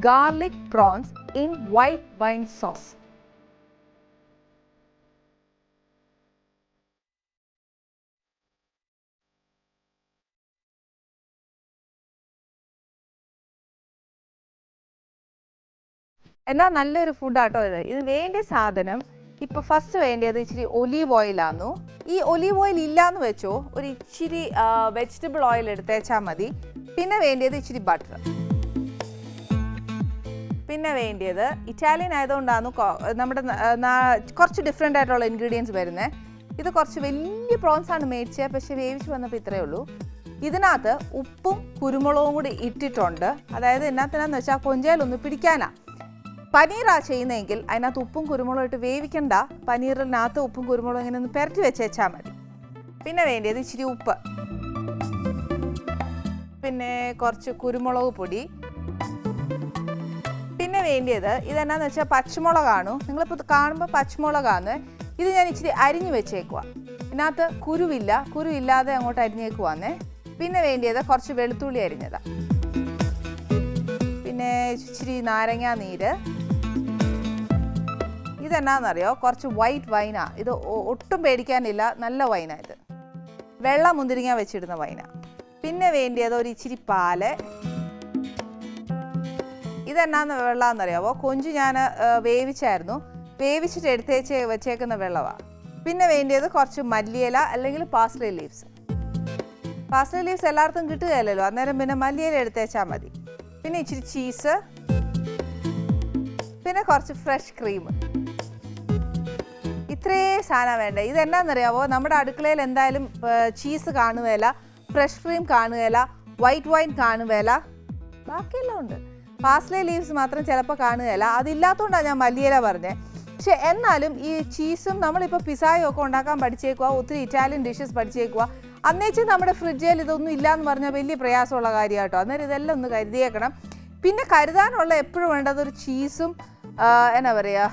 garlic prawns in white wine sauce. എന്നാ നല്ലൊരു ഫുഡാട്ടോ ഇത്. ഇത് വേണ്ട സാധനം ഇപ്പൊ ഫസ്റ്റ് വേണ്ടത് ഇച്ചിരി ഒലീവ് ഓയിലാന്നു ഈ ഒലീവ് ഓയിൽ ഇല്ലാന്ന് വെച്ചോ ഒരു ഇച്ചിരി വെജിറ്റബിൾ ഓയിൽ എടുത്തേച്ചാൽ മതി. പിന്നെ വേണ്ടത് ഇച്ചിരി ബട്ടർ പിന്നെ വേണ്ടിയത് ഇറ്റാലിയൻ ആയതുകൊണ്ടാണ് നമ്മുടെ കുറച്ച് ഡിഫറെന്റ് ആയിട്ടുള്ള ഇൻഗ്രീഡിയൻസ് വരുന്നത് ഇത് കുറച്ച് വലിയ പ്രോൺസ് ആണ് മേടിച്ചത് പക്ഷേ വേവിച്ച് വന്നപ്പോൾ ഇത്രയേ ഉള്ളൂ. ഇതിനകത്ത് ഉപ്പും കുരുമുളകും കൂടി ഇട്ടിട്ടുണ്ട്. അതായത് എന്നാത്തിനാന്ന് വെച്ചാൽ കൊഞ്ചയിലൊന്ന് പിടിക്കാനാ. പനീറാ ചെയ്യുന്നതെങ്കിൽ അതിനകത്ത് ഉപ്പും കുരുമുളകും ഇട്ട് വേവിക്കണ്ട. പനീറിനകത്ത് ഉപ്പും കുരുമുളകും ഇങ്ങനെ ഒന്ന് പുരട്ടി വെച്ചേച്ചാൽ മതി. പിന്നെ വേണ്ടിയത് ഇച്ചിരി ഉപ്പ്. പിന്നെ കുറച്ച് കുരുമുളക് പൊടി. വേണ്ടിയത് ഇതെന്നാന്ന് വെച്ചാൽ പച്ചമുളകാണു. നിങ്ങളിപ്പോൾ കാണുമ്പോൾ പച്ചമുളകാണ് ഇത് ഞാൻ ഇച്ചിരി അരിഞ്ഞു വെച്ചേക്കുക ഇതിനകത്ത് കുരുവില്ല. കുരുവില്ലാതെ അങ്ങോട്ട് അരിഞ്ഞേക്കുവാന്നേ. പിന്നെ വേണ്ടിയത് കുറച്ച് വെളുത്തുള്ളി അരിഞ്ഞതാണ് പിന്നെ ഇച്ചിരി നാരങ്ങാ നീര്. ഇതെന്നാന്നറിയോ? കുറച്ച് വൈറ്റ് വൈനാ ഇത് ഒട്ടും പേടിക്കാനില്ല. നല്ല വൈനാ ഇത്. വെള്ള മുന്തിരിങ്ങ വെച്ചിടുന്ന വൈന പിന്നെ വേണ്ടിയത് ഒരു ഇച്ചിരി പാൽ. ഇതെന്നാന്ന് വെള്ളമെന്നറിയാവോ കൊഞ്ച് ഞാൻ വേവിച്ചായിരുന്നു. വേവിച്ചിട്ട് എടുത്തേച്ച് വെച്ചേക്കുന്ന വെള്ളമാണ് പിന്നെ വേണ്ടിയത് കുറച്ച് മല്ലിയില അല്ലെങ്കിൽ പാസ്ലി ലീവ്സ്. പാസ്ലി ലീവ്സ് എല്ലായിടത്തും കിട്ടുകയല്ലോ അന്നേരം പിന്നെ മല്ലിയില എടുത്തേച്ചാൽ മതി. പിന്നെ ഇച്ചിരി ചീസ്. പിന്നെ കുറച്ച് ഫ്രഷ് ക്രീം. ഇത്രേ സാധനം വേണ്ട. ഇതെന്നാന്നറിയാവോ? നമ്മുടെ അടുക്കളയിൽ എന്തായാലും ചീസ് കാണുകയില്ല ഫ്രഷ് ക്രീം കാണുകയില്ല വൈറ്റ് വൈൻ കാണുകയില്ല. ബാക്കിയെല്ലാം ഉണ്ട്. പാസ്ലേ ലീവ്സ് മാത്രം ചിലപ്പോൾ കാണുകയില്ല. അതില്ലാത്തതുകൊണ്ടാണ് ഞാൻ മല്ലിയില പറഞ്ഞത് പക്ഷെ എന്നാലും ഈ ചീസും നമ്മളിപ്പോൾ പിസായും ഒക്കെ ഉണ്ടാക്കാൻ പഠിച്ചേക്കുക ഒത്തിരി ഇറ്റാലിയൻ ഡിഷസ് പഠിച്ചേക്കുക അന്നേച്ച് നമ്മുടെ ഫ്രിഡ്ജിൽ ഇതൊന്നും ഇല്ല എന്ന് പറഞ്ഞാൽ വലിയ പ്രയാസമുള്ള കാര്യം കേട്ടോ അന്നേരം ഇതെല്ലാം ഒന്ന് കരുതിയേക്കണം. പിന്നെ കരുതാനുള്ള എപ്പോഴും വേണ്ടത് ഒരു ചീസും എന്നാ പറയുക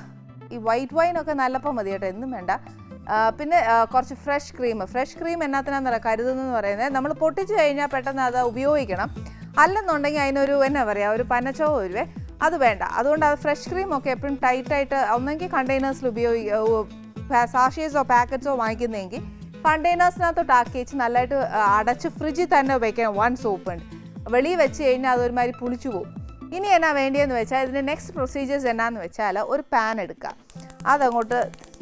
ഈ വൈറ്റ് വൈനൊക്കെ നല്ലപ്പം മതി കേട്ടോ എന്നും വേണ്ട. പിന്നെ കുറച്ച് ഫ്രഷ് ക്രീം ഫ്രഷ് ക്രീം എന്നാത്തിനാന്ന് കരുതുന്നതെന്ന് പറയുന്നത്? നമ്മൾ പൊട്ടിച്ചു കഴിഞ്ഞാൽ പെട്ടെന്ന് അത് ഉപയോഗിക്കണം. അല്ലെന്നുണ്ടെങ്കിൽ അതിനൊരു എന്നാ പറയുക ഒരു പനച്ചോ വരുവേ. അത് വേണ്ട. അതുകൊണ്ട് അത് ഫ്രഷ് ക്രീം ഒക്കെ എപ്പോഴും ടൈറ്റായിട്ട് ഒന്നെങ്കിൽ കണ്ടെയ്നേഴ്സിൽ ഉപയോഗിക്കുക സാഷേഴ്സോ പാക്കറ്റ്സോ വാങ്ങിക്കുന്നതെങ്കിൽ കണ്ടെയ്നേഴ്സിനകത്തോട്ട് ആക്കി വെച്ച് നല്ലതായിട്ട് അടച്ച് ഫ്രിഡ്ജിൽ തന്നെ വെക്കണം വൺസ് ഓപ്പൺ വെളിയിൽ വെച്ച് കഴിഞ്ഞാൽ അതൊരുമാതിരി പുളിച്ചു പോകും ഇനി എന്നാ വേണ്ടിയെന്ന് വെച്ചാൽ ഇതിന്റെ നെക്സ്റ്റ് പ്രൊസീജിയേഴ്സ് എന്നാന്ന് വെച്ചാൽ ഒരു പാൻ എടുക്കുക. അതങ്ങോട്ട്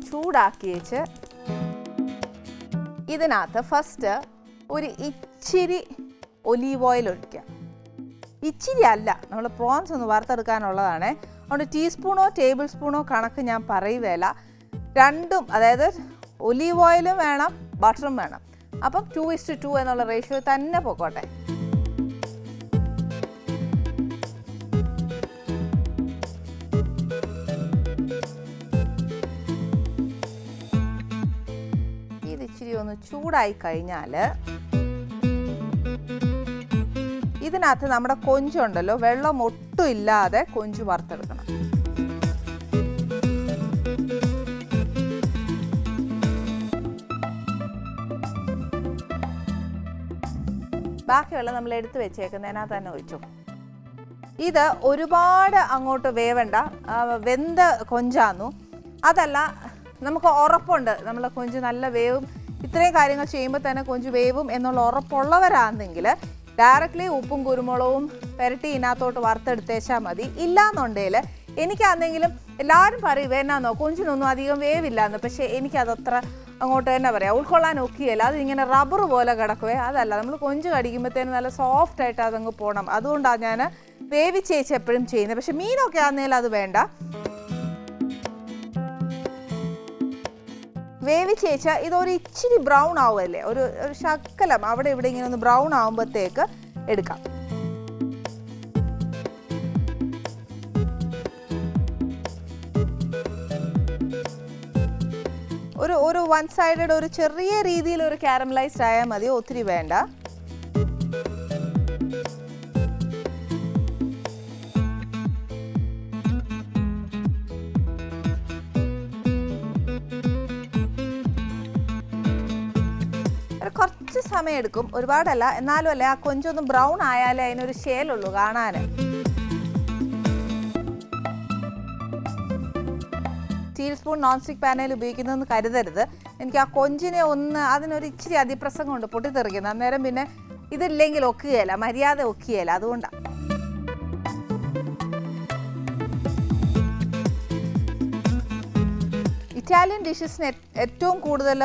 ചൂടാക്കി വെച്ച് ഇതിനകത്ത് ഫസ്റ്റ് ഒരു ഇച്ചിരി ഒലീവ് ഓയിൽ ഒഴിക്കുക. ഇച്ചിരി അല്ല നമ്മൾ പ്രോൺസ് ഒന്ന് വറുത്തെടുക്കാനുള്ളതാണ്. അതുകൊണ്ട് ടീസ്പൂണോ ടേബിൾ സ്പൂണോ കണക്ക് ഞാൻ പറയുകയില്ല രണ്ടും അതായത് ഒലീവ് ഓയിലും വേണം ബട്ടറും വേണം. അപ്പം ടു ഇസ്റ്റ് ടു എന്നുള്ള റേഷ്യോ തന്നെ പൊക്കോട്ടെ. ഇത് ഇച്ചിരി ഒന്ന് ചൂടായി കഴിഞ്ഞാൽ ഇതിനകത്ത് നമ്മുടെ കൊഞ്ചുണ്ടല്ലോ വെള്ളം ഒട്ടും ഇല്ലാതെ കൊഞ്ച് വറുത്തെടുക്കണം. ബാക്കി വെള്ളം നമ്മൾ എടുത്തു വെച്ചേക്കുന്നതിനകത്ത് തന്നെ ഒഴിച്ചു. ഇത് ഒരുപാട് അങ്ങോട്ട് വേവണ്ട വെന്ത കൊഞ്ചാന്നു. അതല്ല നമുക്ക് ഉറപ്പുണ്ട് നമ്മൾ കൊഞ്ച് നല്ല വേവും. ഇത്രയും കാര്യങ്ങൾ ചെയ്യുമ്പോൾ തന്നെ കൊഞ്ച് വേവും എന്നുള്ള ഉറപ്പുള്ളവരാണെങ്കിൽ ഡയറക്റ്റ്ലി ഉപ്പും കുരുമുളകും പുരട്ടി ഇതിനകത്തോട്ട് വറുത്തെടുത്തേച്ചാൽ മതി. ഇല്ലാന്നുണ്ടെങ്കിൽ എനിക്കാണെങ്കിലും എല്ലാവരും പറയും എന്നാന്നോ കൊഞ്ചിനൊന്നും അധികം വേവില്ല എന്ന് പക്ഷേ എനിക്കതത്ര അങ്ങോട്ട് തന്നെ പറയാം ഉൾക്കൊള്ളാൻ ഒക്കെയല്ല. അത് ഇങ്ങനെ റബ്ബർ പോലെ കിടക്കുവേ അതല്ല. നമ്മൾ കൊഞ്ച് കടിക്കുമ്പോഴത്തേനും നല്ല സോഫ്റ്റ് ആയിട്ട് അതങ്ങ് പോകണം അതുകൊണ്ടാണ് ഞാൻ വേവിച്ചേച്ച് എപ്പോഴും ചെയ്യുന്നത് പക്ഷേ മീനൊക്കെ ആണെങ്കിൽ അത് വേണ്ട. വേവിച്ചേച്ച ഇതൊരു ഇച്ചിരി ബ്രൗൺ ആവുമല്ലേ ഒരു ഒരു ശക്കലം അവിടെ ഇവിടെ ഇങ്ങനെ ഒന്ന് ബ്രൗൺ ആവുമ്പോഴത്തേക്ക് എടുക്കാം. ഒരു ഒരു വൺ സൈഡഡ് ഒരു ചെറിയ രീതിയിൽ ഒരു കാരമലൈസ്ഡ് ആയാൽ മതി ഒത്തിരി വേണ്ട. സമയമെടുക്കും. ഒരുപാടല്ല. എന്നാലും അല്ലേ ആ കൊഞ്ചൊന്ന് ബ്രൗൺ ആയാലേ അതിനൊരു ഷേലുള്ളൂ കാണാൻ സ്റ്റീൽ സ്പൂൺ നോൺ സ്റ്റിക് പാനൽ ഉപയോഗിക്കുന്നതെന്ന് കരുതരുത്. എനിക്ക് ആ കൊഞ്ചിനെ ഒന്ന് അതിനൊരു ഇച്ചിരി അതിപ്രസംഗം കൊണ്ട് പൊട്ടിത്തെറിക്കുന്നത് അന്നേരം പിന്നെ ഇതില്ലെങ്കിൽ ഒക്കുകയല്ല. മര്യാദ ഒക്കുകയല്ല. അതുകൊണ്ടാണ് ഇറ്റാലിയൻ ഡിഷസിന് ഏറ്റവും കൂടുതൽ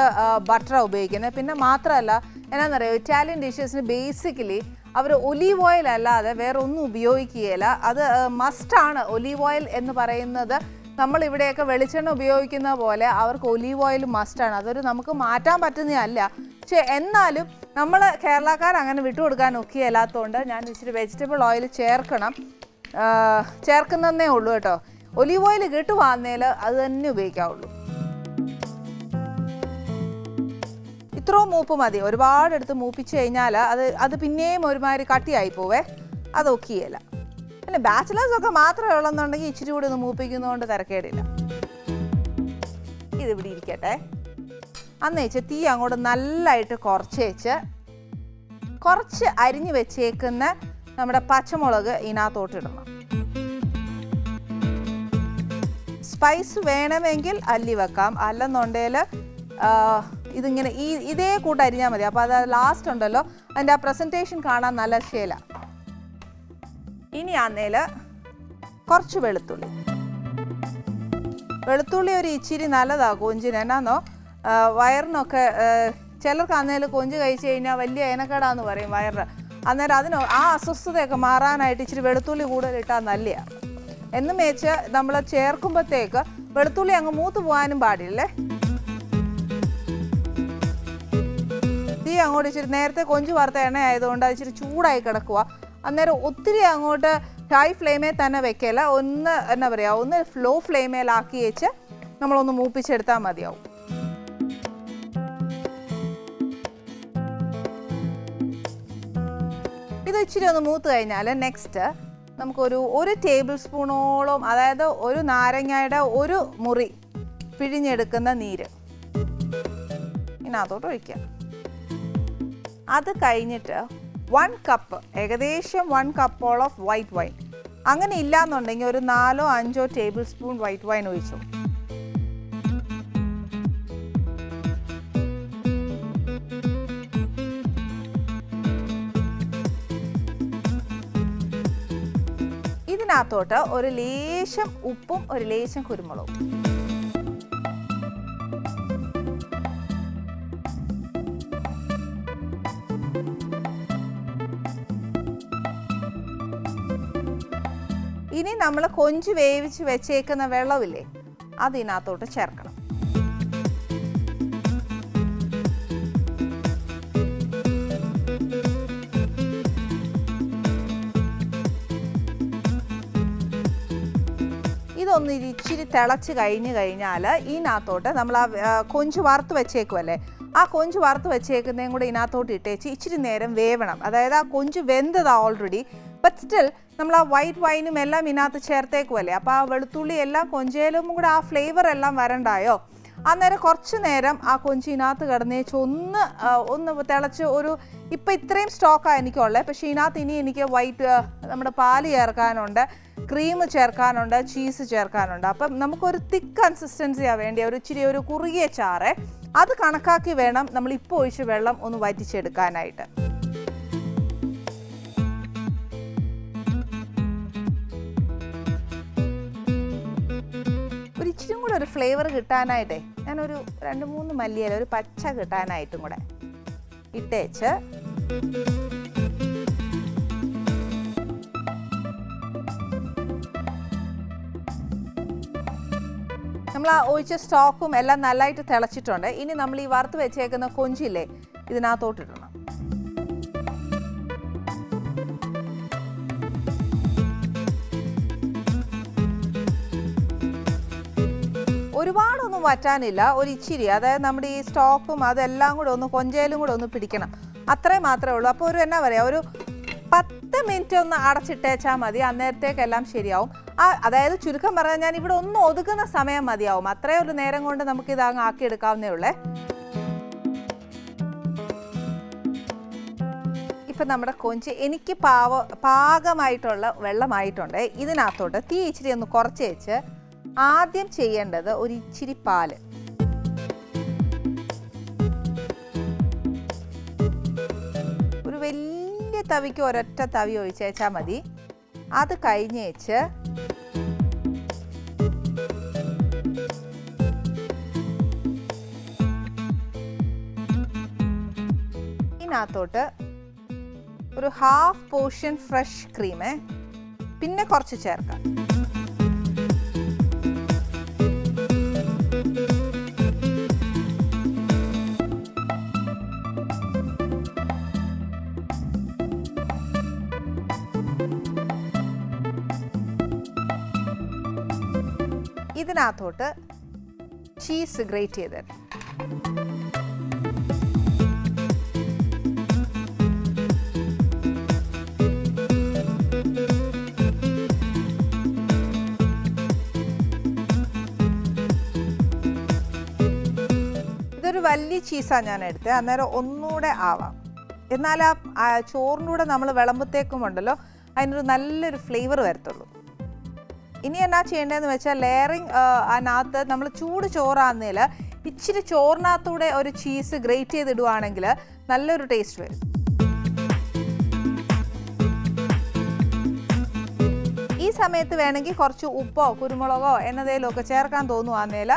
ബട്ടറാണ് ഉപയോഗിക്കുന്നത്. പിന്നെ മാത്രമല്ല എന്നാണെന്നറിയോ ഇറ്റാലിയൻ ഡിഷസിന് ബേസിക്കലി അവർ ഒലീവ് ഓയിൽ അല്ലാതെ വേറെ ഒന്നും ഉപയോഗിക്കുകയില്ല. അത് മസ്റ്റാണ് ഒലീവ് ഓയിൽ എന്ന് പറയുന്നത്. നമ്മൾ ഇവിടെയൊക്കെ വെളിച്ചെണ്ണ ഉപയോഗിക്കുന്ന പോലെ അവർക്ക് ഒലീവ് ഓയിൽ മസ്റ്റാണ് അതൊരു നമുക്ക് മാറ്റാൻ പറ്റുന്നതല്ല. പക്ഷേ എന്നാലും നമ്മൾ കേരളക്കാർ അങ്ങനെ വിട്ടുകൊടുക്കാൻ ഒക്കെയല്ലാത്തതുകൊണ്ട് ഞാൻ ഇച്ചിരി വെജിറ്റബിൾ ഓയിൽ ചേർക്കണം. ചേർക്കുന്നതേ ഉള്ളൂ കേട്ടോ. ഒലീവ് ഓയിൽ കിട്ടുവാന്നേൽ അത് തന്നെ ഉപയോഗിക്കാവുള്ളൂ. ഇത്രയും മൂപ്പ് മതി. ഒരുപാട് എടുത്ത് മൂപ്പിച്ച് കഴിഞ്ഞാൽ അത് അത് പിന്നെയും ഒരുമാതിരി കട്ടിയായി പോവേ. അത് ഒക്കെയല്ല. പിന്നെ ബാച്ചിലേഴ്സ് ഒക്കെ മാത്രമേ ഉള്ളെന്നുണ്ടെങ്കിൽ ഇച്ചിരി കൂടി ഒന്ന് മൂപ്പിക്കുന്നതുകൊണ്ട് തിരക്കേടില്ല. ഇതിവിടെ ഇരിക്കട്ടെ. അന്നേച്ച് തീ അങ്ങോട്ട് നല്ലതായിട്ട് കുറച്ചേച്ച് കുറച്ച് അരിഞ്ഞു വെച്ചേക്കുന്ന നമ്മുടെ പച്ചമുളക് ഇതിനകത്തോട്ടിടണം സ്പൈസ് വേണമെങ്കിൽ അല്ലി വെക്കാം. അല്ലെന്നുണ്ടെങ്കിൽ ഇതിങ്ങനെ ഈ ഇതേ കൂട്ട് അരിഞ്ഞാൽ മതി. അപ്പോൾ അത് ലാസ്റ്റ് ഉണ്ടല്ലോ. അതിന്റെ ആ പ്രസന്റേഷൻ കാണാൻ നല്ല ശേല. ഇനി ആന്നേൽ കുറച്ച് വെളുത്തുള്ളി. വെളുത്തുള്ളി ഒരു ഇച്ചിരി നല്ലതാണ് കൊഞ്ചിന്. എന്നാന്നോ? വയറിനൊക്കെ ചിലർക്ക് അന്നേൽ കൊഞ്ച് കഴിച്ച് കഴിഞ്ഞാൽ വലിയ ഏനക്കേടാന്ന് പറയും വയറിന്. അന്നേരം അതിന് ആ അസ്വസ്ഥതയൊക്കെ മാറാനായിട്ട് ഇച്ചിരി വെളുത്തുള്ളി കൂടുതലിട്ടാൽ നല്ലതാണ് എന്നും വെച്ച് നമ്മൾ ചേർക്കുമ്പോഴത്തേക്ക് വെളുത്തുള്ളി അങ്ങ് മൂത്ത് പോകാനും പാടില്ലേ അങ്ങോട്ട് ഇച്ചിരി നേരത്തെ കൊഞ്ച് വറുത്ത എണ്ണ ആയതുകൊണ്ട് അത് ഇച്ചിരി ചൂടായി കിടക്കുക അന്നേരം ഒത്തിരി അങ്ങോട്ട് ഹൈ ഫ്ലെയിമേ തന്നെ വെക്കല. ഒന്ന് എന്നാ പറയുക ഒന്ന് ഫ്ലോ ഫ്ലെയിമേലാക്കി വെച്ച് നമ്മളൊന്ന് മൂപ്പിച്ചെടുത്താൽ മതിയാവും. ഇത് ഇച്ചിരി ഒന്ന് മൂത്ത് കഴിഞ്ഞാൽ നെക്സ്റ്റ് നമുക്കൊരു ഒരു ടേബിൾ സ്പൂണോളം അതായത് ഒരു നാരങ്ങയുടെ ഒരു മുറി പിഴിഞ്ഞെടുക്കുന്ന നീര്. ഇതിനകത്തോട്ട് ഒഴിക്കാം. അത് കഴിഞ്ഞിട്ട് വൺ കപ്പ് ഏകദേശം one cupful of white wine അങ്ങനെ ഇല്ലാന്നുണ്ടെങ്കിൽ ഒരു നാലോ അഞ്ചോ ടേബിൾ സ്പൂൺ വൈറ്റ് വൈൻ ഒഴിച്ചു. ഇതിനകത്തോട്ട് ഒരു ലേശം ഉപ്പും ഒരു ലേശം കുരുമുളകും. ഇനി നമ്മൾ കൊഞ്ച് വേവിച്ച് വെച്ചേക്കുന്ന വെള്ളമില്ലേ അതിനകത്തോട്ട് ചേർക്കണം. ഇതൊന്ന് ഇച്ചിരി തിളച്ച് കഴിഞ്ഞ് കഴിഞ്ഞാൽ ഇതിനകത്തോട്ട് നമ്മൾ ആ കൊഞ്ച് വറുത്ത് വെച്ചേക്കുമല്ലേ ആ കൊഞ്ച് വറുത്ത് വെച്ചേക്കുന്നതും കൂടെ ഇതിനകത്തോട്ട് ഇട്ടേച്ച് ഇച്ചിരി നേരം വേവണം. അതായത് ആ കൊഞ്ച് വെന്തതാ ഓൾറെഡി ബട്ട് സ്റ്റിൽ നമ്മൾ ആ വൈറ്റ് വൈനും എല്ലാം ഇതിനകത്ത് ചേർത്തേക്കുമല്ലേ അപ്പോൾ ആ വെളുത്തുള്ളി എല്ലാം കൊഞ്ചയിലും കൂടെ ആ ഫ്ലേവർ എല്ലാം വരണ്ടായോ? അന്നേരം കുറച്ച് നേരം ആ കൊഞ്ചിനകത്ത് കിടന്നേച്ച് ഒന്ന് ഒന്ന് തിളച്ച് ഒരു ഇപ്പം ഇത്രയും സ്റ്റോക്കാണ് എനിക്കുള്ളത് പക്ഷേ ഇതിനകത്ത് ഇനി എനിക്ക് വൈറ്റ് നമ്മുടെ പാൽ ചേർക്കാനുണ്ട് ക്രീം ചേർക്കാനുണ്ട് ചീസ് ചേർക്കാനുണ്ട്. അപ്പം നമുക്കൊരു തിക്ക് കൺസിസ്റ്റൻസിയാണ് വേണ്ടി ഒരു ഇച്ചിരി ഒരു കുറുകിയ ചാറ്. അത് കണക്കാക്കി വേണം നമ്മൾ ഇപ്പോൾ ഒഴിച്ച് വെള്ളം ഒന്ന് വറ്റിച്ചെടുക്കാനായിട്ട്. ഫ്ലേവർ കിട്ടാനായിട്ടേ ഞാനൊരു രണ്ട് മൂന്ന് മല്ലിയില ഒരു പച്ച കിട്ടാനായിട്ടും കൂടെ ഇട്ടേച്ച് നമ്മൾ ആ ഒഴിച്ച സ്റ്റോക്കും എല്ലാം നല്ലതായിട്ട് തിളച്ചിട്ടുണ്ട്. ഇനി നമ്മൾ ഈ വറുത്ത് വെച്ചേക്കുന്ന കൊഞ്ചില്ലേ ഇതിനകത്തോട്ട് ഒരുപാടൊന്നും വറ്റാനില്ല. ഒരു ഇച്ചിരി അതായത് നമ്മുടെ ഈ സ്റ്റോക്കും അതെല്ലാം കൂടെ ഒന്ന് കൊഞ്ചയിലും കൂടെ ഒന്ന് പിടിക്കണം. അത്രേ മാത്രമേ ഉള്ളൂ. അപ്പോൾ ഒരു എന്നാ പറയുക ഒരു പത്ത് മിനിറ്റ് ഒന്ന് അടച്ചിട്ടേച്ചാൽ മതി. അന്നേരത്തേക്കെല്ലാം ശരിയാവും. ആ അതായത് ചുരുക്കം പറഞ്ഞാൽ ഞാൻ ഇവിടെ ഒന്ന് ഒതുക്കുന്ന സമയം മതിയാവും. അത്രേ ഒരു നേരം കൊണ്ട് നമുക്ക് ഇത് അങ്ങ് ആക്കിയെടുക്കാവുന്നേ ഉള്ളേ. ഇപ്പം നമ്മുടെ കൊഞ്ച് എനിക്ക് പാവ പാകമായിട്ടുള്ള വെള്ളമായിട്ടുണ്ട്. ഇതിനകത്തോട്ട് തീ ഇച്ചിരി ഒന്ന് കുറച്ച് വെച്ച് ആദ്യം ചെയ്യേണ്ടത് ഒരു ഇച്ചിരി പാൽ. ഒരു വലിയ തവിക്ക് ഒരൊറ്റ തവി ഒഴിച്ചേച്ചാൽ മതി. അത് കഴിഞ്ഞേച്ച് ഇതിനകത്തോട്ട് ഒരു ഹാഫ് പോർഷൻ ഫ്രഷ് ക്രീമേ പിന്നെ കുറച്ച് ചേർക്കാം. ഇതിനകത്തോട്ട് ചീസ് ഗ്രേറ്റ് ചെയ്ത് ഇതൊരു വലിയ ചീസാണ് ഞാൻ എടുത്തത് അന്നേരം ഒന്നുകൂടെ ആവാം. എന്നാൽ ആ ചോറിന്റെ കൂടെ നമ്മൾ വിളമ്പത്തേക്കും ഉണ്ടല്ലോ അതിനൊരു നല്ലൊരു ഫ്ലേവർ വരത്തുള്ളൂ. ഇനി എന്നാ ചെയ്യേണ്ടതെന്ന് വെച്ചാൽ ലെയറിങ് അതിനകത്ത് നമ്മൾ ചൂട് ചോറാകുന്നതിൽ ഇച്ചിരി ചോറിനകത്തൂടെ ഒരു ചീസ് ഗ്രേറ്റ് ചെയ്തിടുവാണെങ്കിൽ നല്ലൊരു ടേസ്റ്റ് വരും. ഈ സമയത്ത് വേണമെങ്കിൽ കുറച്ച് ഉപ്പോ കുരുമുളകോ എന്നതേലും ഒക്കെ ചേർക്കാൻ തോന്നുവാന്നേൽ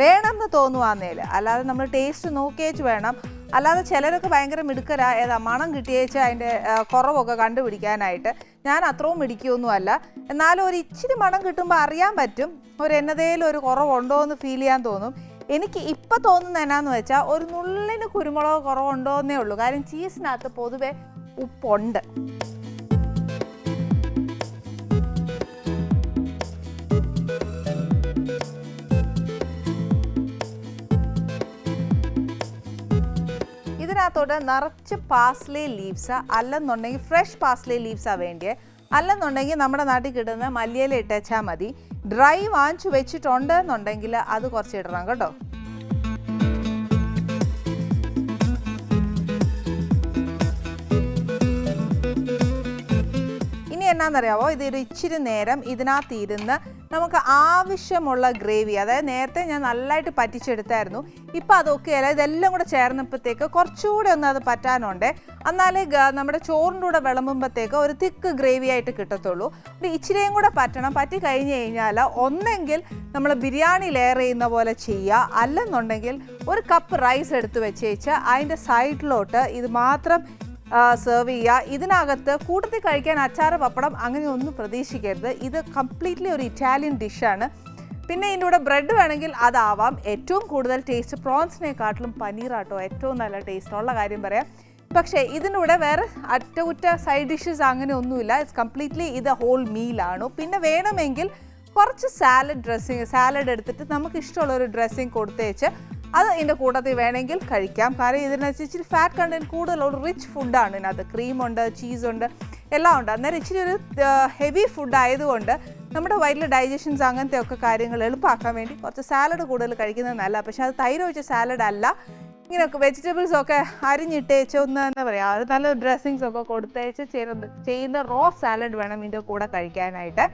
വേണമെന്ന് തോന്നുവാന്നേൽ അല്ലാതെ നമ്മൾ ടേസ്റ്റ് നോക്കിയേച്ച് വേണം. അല്ലാതെ ചിലരൊക്കെ ഭയങ്കര മിടുക്കരാ ഏതാ മണം കിട്ടിയേച്ച് അതിന്റെ കുറവൊക്കെ കണ്ടുപിടിക്കാനായിട്ട്. ഞാൻ അത്രയും അല്ല എന്നാലും ഒരു ഇച്ചിരി മണം കിട്ടുമ്പോൾ അറിയാൻ പറ്റും. ഒരു എന്നതേലും ഒരു കുറവുണ്ടോ എന്ന് ഫീൽ ചെയ്യാൻ തോന്നും. എനിക്ക് ഇപ്പം തോന്നുന്ന എന്നാന്ന് വെച്ചാൽ ഒരു നുള്ളിന് കുരുമുളക് കുറവുണ്ടോ എന്നേ ഉള്ളൂ. കാര്യം ചീസിനകത്ത് പൊതുവെ ഉപ്പുണ്ട്. ഇതിനകത്തോട്ട് നിറച്ച് പാസ്ലി ലീവ്സ് അല്ലെന്നുണ്ടെങ്കിൽ ഫ്രഷ് പാസ്ലി ലീവ്സാണ് വേണ്ടിയത് അല്ലെന്നുണ്ടെങ്കിൽ നമ്മുടെ നാട്ടിൽ കിട്ടുന്ന മല്ലിയില ഇട്ടേച്ചാൽ മതി. ഡ്രൈ വാങ്ങിച്ചു വെച്ചിട്ടുണ്ട് എന്നുണ്ടെങ്കിൽ അത് കുറച്ച് ഇടണം കേട്ടോ. ഇനി എന്നാന്നറിയാവോ? ഇതൊരു ഇച്ചിരി നേരം ഇതിനകത്ത് ഇരുന്ന് നമുക്ക് ആവശ്യമുള്ള ഗ്രേവി അതായത് നേരത്തെ ഞാൻ നല്ലതായിട്ട് പറ്റിച്ചെടുത്തായിരുന്നു. ഇപ്പം അതൊക്കെ അല്ല ഇതെല്ലാം കൂടെ ചേർന്നപ്പോഴത്തേക്ക് കുറച്ചുകൂടെ ഒന്ന് അത് പറ്റാനുണ്ട്. എന്നാലേ നമ്മുടെ ചോറിന്റെ കൂടെ വിളമ്പുമ്പോഴത്തേക്ക് ഒരു തിക്ക് ഗ്രേവി ആയിട്ട് കിട്ടത്തുള്ളൂ. അപ്പം ഇച്ചിരിയും കൂടെ പറ്റണം. പറ്റി കഴിഞ്ഞ് കഴിഞ്ഞാൽ ഒന്നെങ്കിൽ നമ്മൾ ബിരിയാണി ലെയർ ചെയ്യുന്ന പോലെ ചെയ്യുക. അല്ലെന്നുണ്ടെങ്കിൽ ഒരു കപ്പ് റൈസ് എടുത്ത് വെച്ചേച്ച് അതിന്റെ സൈഡിലോട്ട് ഇത് മാത്രം സെർവ് ചെയ്യുക. ഇതിനകത്ത് കൂട്ടത്തിൽ കഴിക്കാൻ അച്ചാറ് പപ്പടം അങ്ങനെ ഒന്നും പ്രതീക്ഷിക്കരുത്. ഇത് കംപ്ലീറ്റ്ലി ഒരു ഇറ്റാലിയൻ ഡിഷാണ് പിന്നെ ഇതിന്റെ കൂടെ ബ്രെഡ് വേണമെങ്കിൽ അതാവാം. ഏറ്റവും കൂടുതൽ ടേസ്റ്റ് പ്രോൺസിനെക്കാട്ടിലും പനീറാട്ടോ ഏറ്റവും നല്ല ടേസ്റ്റ് ഉള്ള കാര്യം പറയാം. പക്ഷേ ഇതിന്റെ കൂടെ വേറെ അറ്റകുറ്റ സൈഡ് ഡിഷസ് അങ്ങനെ ഒന്നുമില്ല ഇറ്റ്സ് കംപ്ലീറ്റ്ലി ഇത് ഹോൾ മീലാണ് പിന്നെ വേണമെങ്കിൽ കുറച്ച് സാലഡ് ഡ്രസ്സിങ് സാലഡ് എടുത്തിട്ട് നമുക്ക് ഇഷ്ടമുള്ള ഒരു ഡ്രസ്സിങ് കൊടുത്തേച്ച് അത് ഇതിന്റെ കൂട്ടത്തിൽ വേണമെങ്കിൽ കഴിക്കാം. കാരണം ഇതിനകത്ത് ഇച്ചിരി ഫാറ്റ് കണ്ടന്റ് കൂടുതലുള്ള റിച്ച് ഫുഡാണ് ഇതിനകത്ത്. ക്രീമുണ്ട് ചീസുണ്ട് എല്ലാം ഉണ്ട്. അന്നേരം ഇച്ചിരി ഒരു ഹെവി ഫുഡ് ആയതുകൊണ്ട് നമ്മുടെ വയറ്റിലെ ഡൈജഷൻസ് അങ്ങനത്തെ ഒക്കെ കാര്യങ്ങൾ എളുപ്പമാക്കാൻ വേണ്ടി കുറച്ച് സാലഡ് കൂടുതൽ കഴിക്കുന്നത് നല്ല പക്ഷേ അത് തൈര് ഒഴിച്ച സാലഡ് അല്ല. ഇങ്ങനെയൊക്കെ വെജിറ്റബിൾസ് ഒക്കെ അരിഞ്ഞിട്ടേച്ച് ഒന്ന് എന്താ പറയുക അത് നല്ല ഡ്രസ്സിങ്സ് ഒക്കെ കൊടുത്തേച്ച് ചെയ്യുന്ന റോ സാലഡ് വേണം ഇതിന്റെ കൂടെ കഴിക്കാനായിട്ട്.